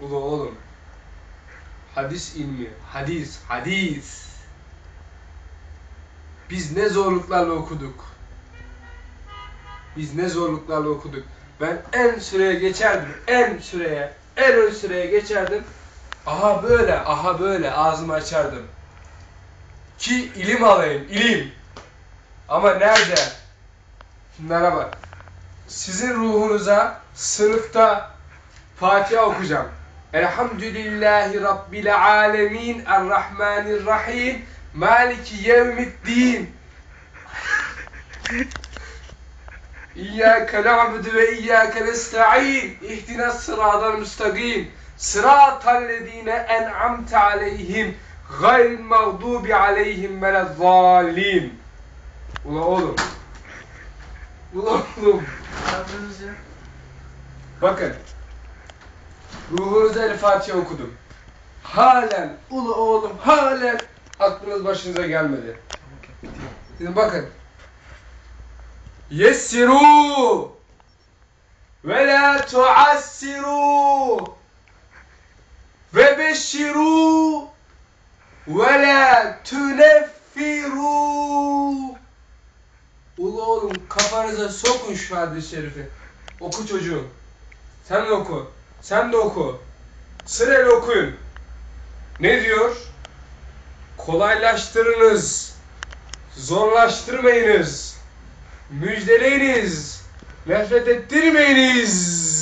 Ulu oğlum. Hadis ilmi. Hadis. Hadis. Biz ne zorluklarla okuduk. Biz ne zorluklarla okuduk. Ben en süreye geçerdim. En süreye. En ön süreye geçerdim. Aha böyle, aha böyle ağzımı açardım. Ki ilim alayım, ilim. Ama nerede? Şunlara bak. Sizin ruhunuza sınıfta Fatiha okuyacağım. Elhamdülillahi Rabbil alemin Errahmanirrahim Maliki yevmiddin. İyyâke na'budu ve iyyâke nesta'in. İhdina sıradan müstakim Sıratallezîne en'amte aleyhim Gayril mağdubi aleyhim velezzâlim Ula oğlum. Ula oğlum. Bakın. Ruhunuza El Fatiha okudum. Halen ulu oğlum halen aklınız başınıza gelmedi. Şimdi bakın. Yessiru ve la tuassiru ve beşiru ve la tuneffiru Ulu oğlum kafanıza sokun şu hadis-i şerifi. Oku çocuğum. Sen de oku. Sen de oku. Sırayla okuyun. Ne diyor? Kolaylaştırınız. Zorlaştırmayınız. Müjdeleyiniz. Nefret ettirmeyiniz.